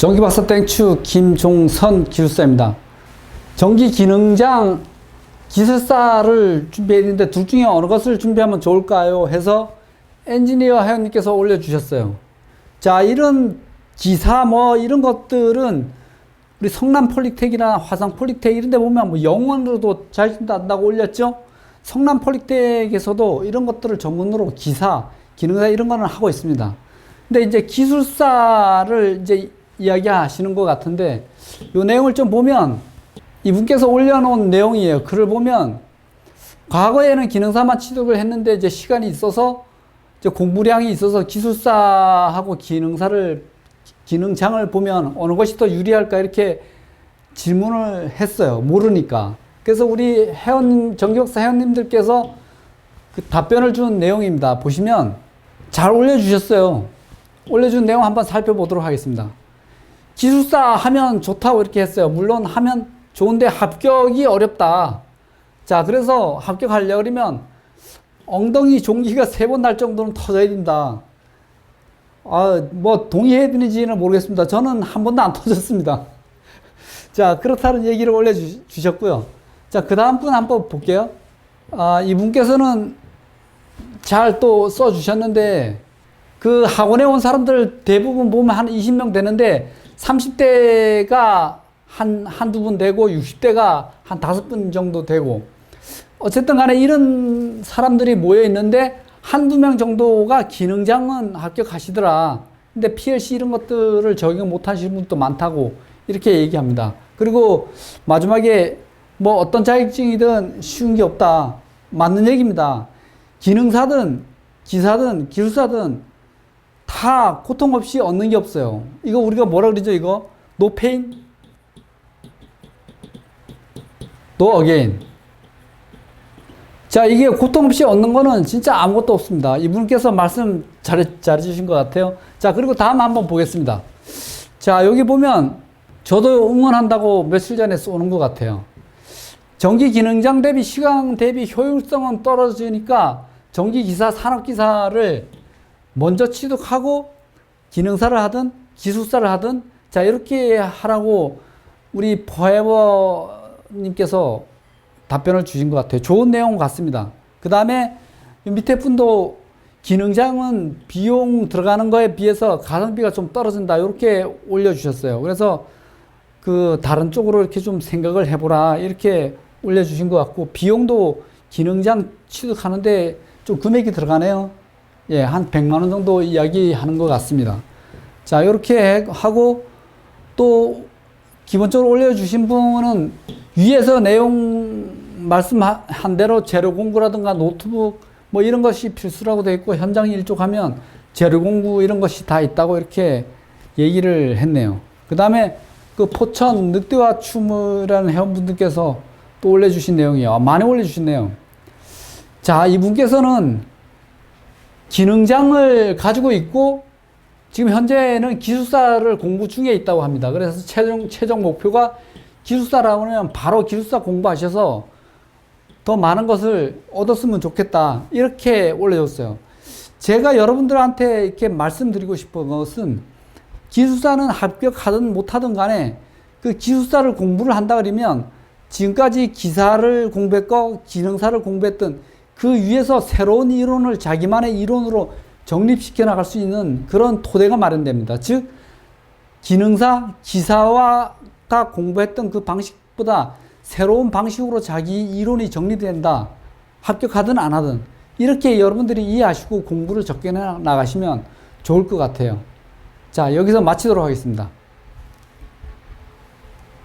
전기박사 땡추 김종선 기술사입니다. 전기 기능장 기술사를 준비했는데 둘 중에 어느 것을 준비하면 좋을까요? 해서 엔지니어 회원님께서 올려주셨어요. 자, 이런 기사 뭐 이런 것들은 우리 성남 폴리텍이나 화성 폴리텍 이런 데 보면 뭐 영원으로도 잘 준다고 올렸죠? 성남 폴리텍에서도 이런 것들을 전문으로 기사, 기능사 이런 거는 하고 있습니다. 근데 이제 기술사를 이제 이야기하시는 것 같은데 이 내용을 좀 보면 이분께서 올려놓은 내용이에요. 글을 보면 과거에는 기능사만 취득을 했는데 이제 시간이 있어서 이제 공부량이 있어서 기술사하고 기능사를 기능장을 보면 어느 것이 더 유리할까 이렇게 질문을 했어요. 모르니까. 그래서 우리 회원 전기역사 회원님들께서 그 답변을 준 내용입니다. 보시면 잘 올려주셨어요. 올려준 내용 한번 살펴보도록 하겠습니다. 기술사 하면 좋다고 이렇게 했어요. 물론 하면 좋은데 합격이 어렵다. 자, 그래서 합격하려고 그러면 엉덩이 종기가 세 번 날 정도는 터져야 된다. 아, 뭐 동의해 드리지는 모르겠습니다. 저는 한 번도 안 터졌습니다. 자, 그렇다는 얘기를 올려 주셨고요. 자, 그 다음 분 한번 볼게요. 아, 이분께서는 잘 또 써 주셨는데, 그 학원에 온 사람들 대부분 보면 한 20명 되는데, 30대가 한, 한두 분 되고, 60대가 한 다섯 분 정도 되고, 어쨌든 간에 이런 사람들이 모여 있는데, 한두 명 정도가 기능장은 합격하시더라. 근데 PLC 이런 것들을 적용 못 하시는 분도 많다고 이렇게 얘기합니다. 그리고 마지막에 뭐 어떤 자격증이든 쉬운 게 없다. 맞는 얘기입니다. 기능사든 기사든 기술사든 다 고통 없이 얻는 게 없어요. 이거 우리가 뭐라 그러죠, 이거? No pain, no again. 자, 이게 고통 없이 얻는 거는 진짜 아무것도 없습니다. 이분께서 말씀 잘해, 잘해주신 것 같아요. 자, 그리고 다음 한번 보겠습니다. 자, 여기 보면 저도 응원한다고 며칠 전에 쏘는 것 같아요. 전기 기능장 대비 시간 대비 효율성은 떨어지니까 전기 기사, 산업 기사를 먼저 취득하고 기능사를 하든 기술사를 하든 자, 이렇게 하라고 우리 포에버님께서 답변을 주신 것 같아요. 좋은 내용 같습니다. 그 다음에 밑에 분도 기능장은 비용 들어가는 거에 비해서 가성비가 좀 떨어진다. 이렇게 올려주셨어요. 그래서 그 다른 쪽으로 이렇게 좀 생각을 해보라. 이렇게 올려주신 것 같고, 비용도 기능장 취득하는데 좀 금액이 들어가네요. 예, 한 100만 원 정도 이야기하는 것 같습니다. 자, 이렇게 하고 또 기본적으로 올려주신 분은 위에서 내용 말씀한 대로 재료 공부라든가 노트북 뭐 이런 것이 필수라고 되어 있고 현장 일족하면 재료 공부 이런 것이 다 있다고 이렇게 얘기를 했네요. 그 다음에 그 포천 늑대와 춤이라는 회원분들께서 또 올려주신 내용이에요. 많이 올려주셨네요. 자, 이분께서는 기능장을 가지고 있고 지금 현재는 기술사를 공부 중에 있다고 합니다. 그래서 최종, 최종 목표가 기술사라고 하면 바로 기술사 공부하셔서 더 많은 것을 얻었으면 좋겠다. 이렇게 올려줬어요. 제가 여러분들한테 이렇게 말씀드리고 싶은 것은 기술사는 합격하든 못하든 간에 그 기술사를 공부를 한다 그러면 지금까지 기사를 공부했고 기능사를 공부했던 그 위에서 새로운 이론을 자기만의 이론으로 정립시켜 나갈 수 있는 그런 토대가 마련됩니다. 즉, 기능사, 기사와가 공부했던 그 방식보다 새로운 방식으로 자기 이론이 정리된다. 합격하든 안 하든. 이렇게 여러분들이 이해하시고 공부를 적게 나가시면 좋을 것 같아요. 자, 여기서 마치도록 하겠습니다.